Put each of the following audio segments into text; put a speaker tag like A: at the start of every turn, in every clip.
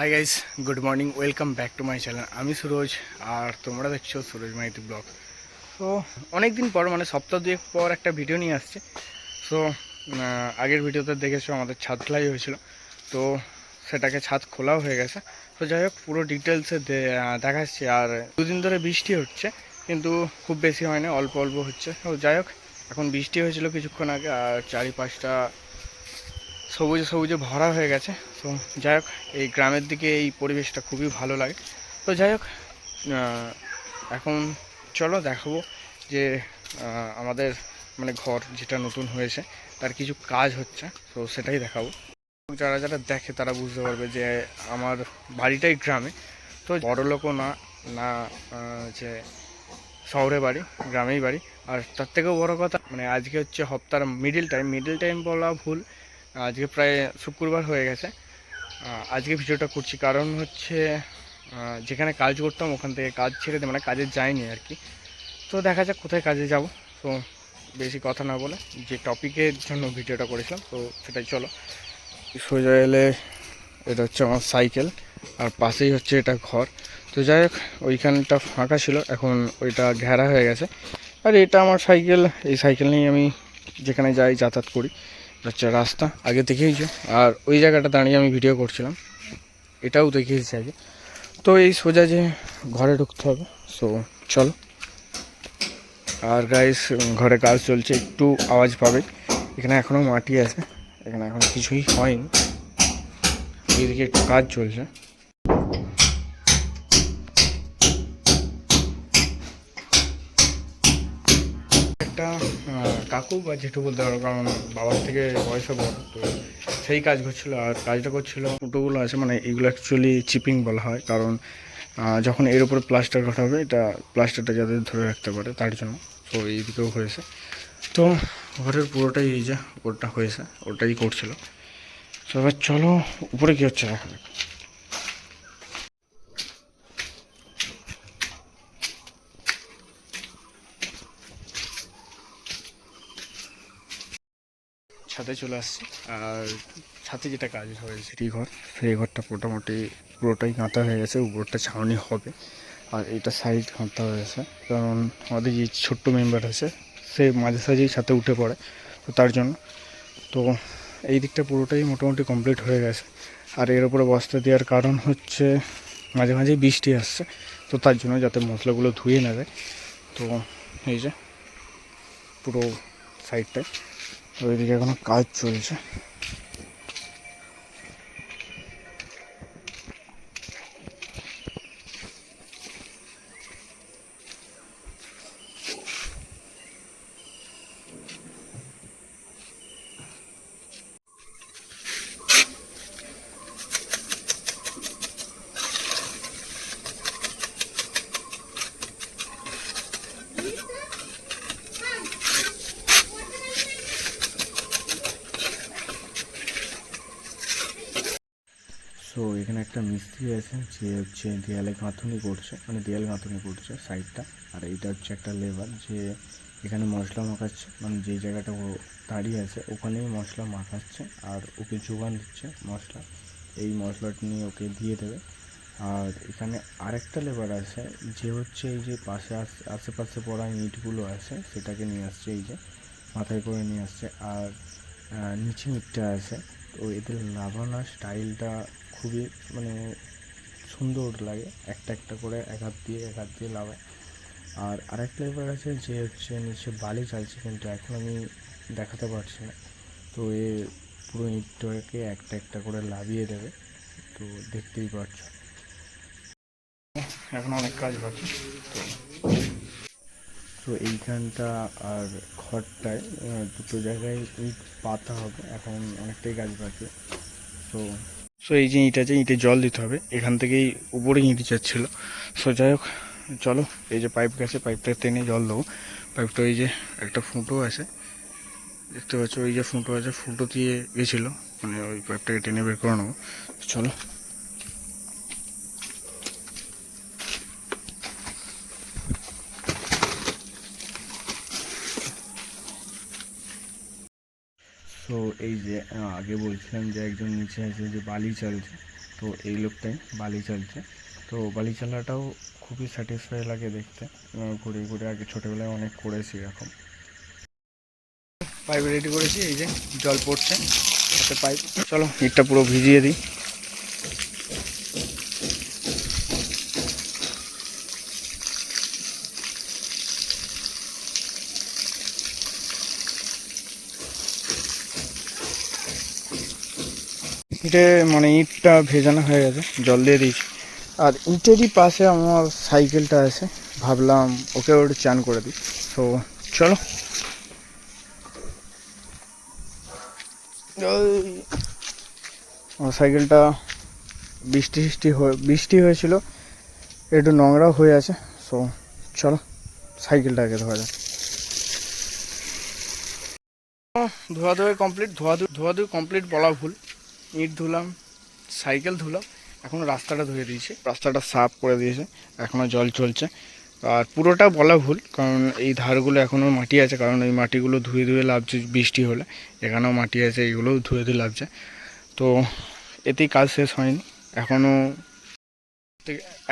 A: Hi guys good morning welcome back to my channel আমি সুরজ আর তোমরা দেখছ সুরজ মাইতি ব্লগ। তো অনেক দিন পর মানে সপ্তাহ দুয়েক পর একটা ভিডিও নিয়ে আসছে। সো আগের ভিডিওতে দেখেছ আমাদের ছাদ ঢালাই হয়েছিল। তো সেটাকে ছাদ খোলাও হয়ে গেছে। তো যাই হোক, পুরো ডিটেলসে দেখাচ্ছি আর দুদিন ধরে বৃষ্টি হচ্ছে, কিন্তু খুব বেশি হয় না অল্প অল্প হচ্ছে। তো যাই হোক, এখন বৃষ্টি হয়েছিল কিছুক্ষণ আগে, আর চারিপাশটা সবুজে সবুজে ভরা হয়ে গেছে। তো যাই হোক, এই গ্রামের দিকে এই পরিবেশটা খুবই ভালো লাগে। তো যাই হোক এখন চলো দেখাবো যে আমাদের মানে ঘর যেটা নতুন হয়েছে, তার কিছু কাজ হচ্ছে, তো সেটাই দেখাবো। যারা যারা দেখে তারা বুঝতে পারবে যে, আমার বাড়িটাই গ্রামে। তো বড় লোকও না না যে শহরে বাড়ি, গ্রামেই বাড়ি। আর তার থেকেও বড় কথা মানে আজকে হচ্ছে হপ্তার মিডিল টাইম মিডিল টাইম বলা ভুল আজকে প্রায় শুক্রবার হয়ে গেছে। আজকে ভিডিওটা করছি কারণ হচ্ছে যেখানে কাজ করতাম ওখান থেকে কাজ ছেড়ে দিয়ে মানে কাজে যাইনি আর কি। তো দেখা যাক কোথায় কাজে যাব। তো বেশি কথা না বলে যে টপিকের জন্য ভিডিওটা করেছিলাম, তো সেটাই চলো। সোজা এলে এটা হচ্ছে আমার সাইকেল আর পাশেই হচ্ছে এটা ঘর। তো যাই হোক, ওইখানটা ফাঁকা ছিল, এখন ওইটা ঘেরা হয়ে গেছে। আর এটা আমার সাইকেল এই সাইকেল নিয়ে আমি যেখানে যাই যাতায়াত করি। হচ্ছে রাস্তা, আগে দেখেইছো আর ওই জায়গাটা দাঁড়িয়ে আমি ভিডিও করছিলাম। এটাও দেখিয়েছি আগে। তো এই সোজা যে ঘরে ঢুকতে হবে সো চলো। আর গাইস ঘরে কাজ চলছে, একটু আওয়াজ পাবে। এখানে এখনও মাটি আছে, এখানে এখন কিছুই হয়নি। এইদিকে একটু কাজ চলছে। একটা কাকু বা জেঠু বলতে পারো, কারণ বাবার থেকে বয়সে বড় তো সেই কাজ করছিল আর কাজটা করছিল। ফুটোগুলো আছে মানে এগুলো অ্যাকচুয়ালি চিপিং বলা হয়, কারণ যখন এর উপরে প্লাস্টার হবে এটা প্লাস্টারটা যাতে ধরে রাখতে পারে তার জন্য। তো এই দিকেও হয়েছে। তো ঘরের পুরোটাই এই যে, ওটা হয়েছে, ওটাই করছিল। তো এবার চলো, উপরে কী হচ্ছে দেখা ছাদে চলে আসছি। আর ছাদে যেটা কাজ হয়েছে সেটি ঘর। সেই ঘরটা মোটামুটি পুরোটাই কাঁথা হয়ে গেছে, উপরটা ছাউনি হবে। আর এটা সাইড কাঁথা হয়েছে কারণ আমাদের যে ছোট্ট মেম্বার আছে, সে মাঝে সাঝেই ছাতে উঠে পড়ে, তো তার জন্য। তো এই দিকটা পুরোটাই মোটামুটি কমপ্লিট হয়ে গেছে। আর এর উপরে বস্তা দেওয়ার কারণ হচ্ছে, মাঝে মাঝে বৃষ্টি আসছে, তো তার জন্য যাতে মশলাগুলো ধুয়ে না যায়। তো এই যে পুরো সাইডটায় ওইদিকে এখনও কাজ চলছে সো এখানে একটা মিস্ত্রি আছে যে হচ্ছে দেয়ালে গাঁথুনি করছে মানে দেয়াল গাঁথুনি করছে সাইডটা আর এইটা হচ্ছে একটা লেবার, যে এখানে মশলা মাখাচ্ছে মানে যে জায়গাটা ও দাঁড়িয়ে আছে, ওখানেই মশলা মাখাচ্ছে আর ওকে যোগান দিচ্ছে মশলা। এই মশলাটা নিয়ে ওকে দিয়ে দেবে। আর এখানে আরেকটা লেবার আছে, যে হচ্ছে এই যে পাশে আশ- আশেপাশে পড়া ইঁটগুলো আছে, সেটাকে নিয়ে আসছে, এই যে মাথায় করে নিয়ে আসছে। আর নিচে ইটটা আছে। তো এদের লাগানোর স্টাইলটা খুবই মানে সুন্দর লাগে। একটা একটা করে এক হাত দিয়ে, এক হাত দিয়ে লাগায় আর আরেকটা লেবার আছে যে হচ্ছে নিচে বালি চাইছে কিন্তু এখন আমি দেখাতে পারছি না। তো এ পুরো ইটটাকে একটা একটা করে লাভিয়ে দেবে। তো দেখতেই পাচ্ছ এখন অনেক কাজ বাকি, তো তো এইখানটা আর আহ, দুটো জায়গায় ইট পাতা হবে এখন অনেকটাই গাছ বাকি তো সো এই যে ইট আছে ইটে জল দিতে হবে এখান থেকেই উপরে ইট যাচ্ছিল। সো যাই হোক চলো এই যে পাইপ গেছে পাইপটা টেনে জল দেবো। পাইপটা ওই যে একটা ফুটো আছে দেখতে পাচ্ছ ওই যে ফুটো আছে ফুটো দিয়ে গেছিল মানে ওই পাইপটাকে টেনে বের করে নেব। চলো। তো এই যে আগে বলছিলাম যে একজন নিচে আছে যে বালি চালছে, তো এই লোকটাই বালি চালছে। তো বালি চালাটাও খুবই স্যাটিসফাই লাগে দেখতে ঘুরে ঘুরে আগে ছোটোবেলায় অনেক করেছি এরকম। পাইপ রেডি করেছি, এই যে জল পড়ছে পাইপ, চলো ইটটা পুরো ভিজিয়ে দিই। ইটে মানে ইটটা ভেজানো হয়ে গেছে, জল দিয়ে দিয়েছি। আর ইটেরই পাশে আমার সাইকেলটা আছে, ভাবলাম ওকে ওটা চান করে দিই। তো চলো। আমার সাইকেলটা বৃষ্টি বৃষ্টি হয়ে, বৃষ্টি হয়েছিল, একটু নোংরাও হয়ে আছে সো চলো, সাইকেলটাকে ধোয়া যাক। ধোয়া ধোয়া কমপ্লিট ধোয়া ধোয়া ধুয়ে কমপ্লিট বলা ভুল। ইট ধুলাম, সাইকেল ধুলাম, এখন রাস্তাটা ধুয়ে দিয়েছে। রাস্তাটা সাফ করে দিয়েছে এখনও জল চলছে। আর পুরোটা বলা ভুল, কারণ এই ধারগুলো এখনও মাটি আছে, কারণ এই মাটিগুলো ধুয়ে ধুয়ে লাভছে বৃষ্টি হলে। এখানেও মাটি আছে এইগুলোও ধুয়ে ধুয়ে লাভছে। তো এতেই কাজ শেষ হয়নি। এখনও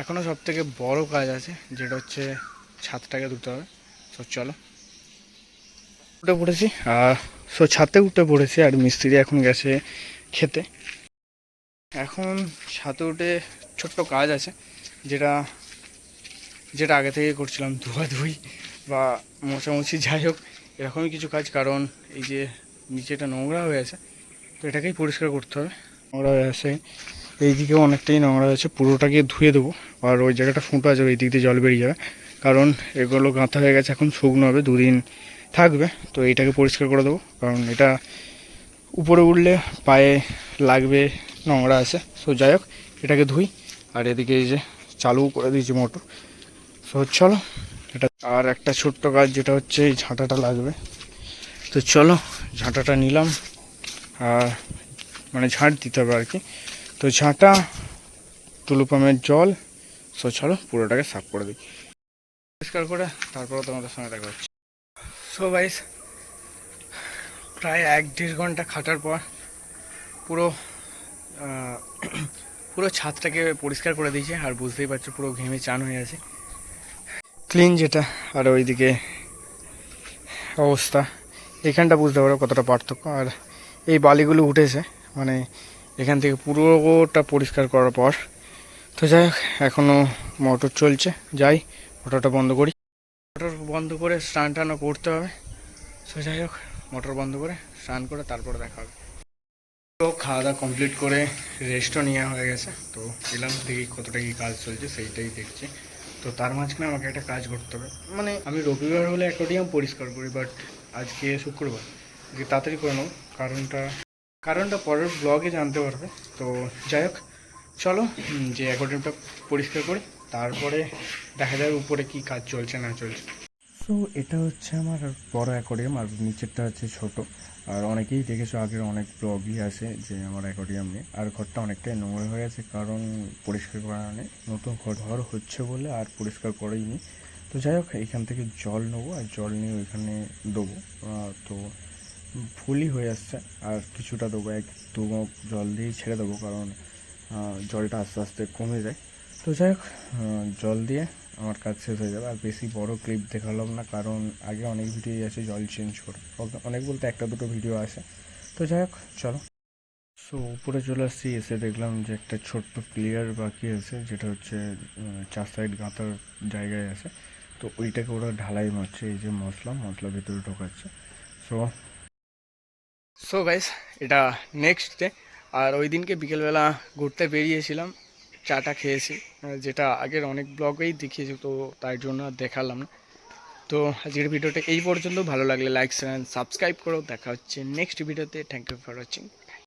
A: এখনও সব থেকে বড় কাজ আছে, যেটা হচ্ছে ছাদটাকে ধুতে হবে। তো চলো। উঠে পড়েছি, আর সো ছাদে উঠে পড়েছি, আর মিস্ত্রি এখন গেছে খেতে। এখন ছাদে উঠে ছোট্ট কাজ আছে, যেটা যেটা আগে থেকে করছিলাম, ধোয়াধুয়ি বা মোছামুছি, যাই হোক, এরকমই কিছু কাজ, কারণ এই যে নিচেটা নোংরা হয়ে আছে, তো এটাকেই পরিষ্কার করতে হবে। নোংরা হয়ে আছে এই দিকেও অনেকটাই নোংরা হয়েছে পুরোটাকে ধুয়ে দেবো, আর ওই জায়গাটা ফুটো আছে ওই দিক দিয়ে জল বেরিয়ে যাবে, কারণ এগুলো গাঁথা হয়ে গেছে, এখন শুকনো হবে, দুদিন থাকবে, তো এইটাকে পরিষ্কার করে দেবো, কারণ এটা উপরে উঠলে পায়ে লাগবে, নোংরা আছে। সো যাই হোক এটাকে ধুই। আর এদিকে এই যে চালু করে দিয়েছি মোটর। সো চলো, এটা আর একটা ছোট্ট কাজ, যেটা হচ্ছে এই ঝাঁটাটা লাগবে। তো চলো, ঝাঁটাটা নিলাম। আর মানে ঝাঁট দিতে হবে আর কি। তো ঝাঁটা টুলু পাম্পের জল। সো চলো, পুরোটাকে সাফ করে দিই। পরিষ্কার করে তারপরে তোমাদের সঙ্গে দেখা হচ্ছে। সো গাইস প্রায় এক দেড় ঘণ্টা খাটার পর পুরো পুরো ছাদটাকে পরিষ্কার করে দিয়েছে, আর বুঝতেই পারছ পুরো ঘেমে চান হয়ে আছে। ক্লিন যেটা, আর ওইদিকে অবস্থা। এখানটা বুঝতে পারো কতটা পার্থক্য, আর এই বালিগুলো উঠেছে মানে এখান থেকে পুরোটা পরিষ্কার করার পর। তো যাই হোক এখনও মোটর চলছে, যাই, মোটরটা বন্ধ করি। মোটর বন্ধ করে স্নান টানও করতে হবে। তো যাই হোক মোটর বন্ধ করে স্নান করে তারপরে দেখা হবে। তো খাওয়া দাওয়া কমপ্লিট করে রেস্টও নেওয়া হয়ে গেছে। তো এলাম দেখি কতটা কী কাজ চলছে, সেইটাই দেখছি। তো তার মাঝখানে আমাকে একটা কাজ করতে হবে। মানে আমি রবিবার হলে অ্যাকোয়ারিয়াম পরিষ্কার করি বাট আজকে শুক্রবার। আজকে তাড়াতাড়ি করে নেব কারণটা কারণটা পরের ব্লগে জানতে পারবে। তো যাই হোক, চলো যে অ্যাকোয়ারিয়ামটা পরিষ্কার করি, তারপরে দেখা যাবে উপরে কি কাজ চলছে না চলছে। সো এটা হচ্ছে আমার বড় অ্যাকোয়ারিয়াম আর নিচেরটা হচ্ছে ছোট। আর অনেকেই দেখেছ আগের অনেক ব্লগই আছে যে আমার অ্যাকোয়ারিয়াম নিয়ে। আর ঘরটা অনেকটাই নোংরা হয়ে আছে কারণ পরিষ্কার করা নেই নতুন ঘর ঘর হচ্ছে বলে আর পরিষ্কার করেইনি। তো যাই হোক, এখান থেকে জল নেব আর জল নিয়ে ওইখানে দেবো। তো ফুলই হয়ে আসছে আর কিছুটা দেবো, এক দু জল দিয়েই ছেড়ে দেবো কারণ জলটা আস্তে আস্তে কমে যায়। তো যাই হোক জল দিয়ে আমার কাজ শেষ হয়ে যাবে। আর বেশি বড় ক্লিপ দেখালাম না, কারণ আগে অনেক ভিডিও আছে, জল চেঞ্জ করে অনেক বলতে একটা দুটো ভিডিও আছে। তো যাই হোক, চলো। সো উপরে চলে আসছি, এসে দেখলাম যে একটা ছোট্ট প্লেয়ার বাকি আছে, যেটা হচ্ছে চার সাইড গাঁথার জায়গায় আছে। তো ওইটাকে ওরা ঢালাই মারছে, এই যে মশলা মশলা ভেতরে ঢোকাচ্ছে। সো সো গাইস এটা নেক্সট ডে আর ওই দিনকে বিকেলবেলা ঘুরতে বেরিয়েছিলাম। চাটা খেয়েছি। যেটা আগের অনেক ব্লগেই দেখিয়েছি, তো তার জন্য আর দেখালাম না। তো আজকের ভিডিওটা এই পর্যন্ত। ভালো লাগলে লাইক সাবস্ক্রাইব করো। দেখা হচ্ছে নেক্সট ভিডিওতে থ্যাংক ইউ ফর ওয়াচিং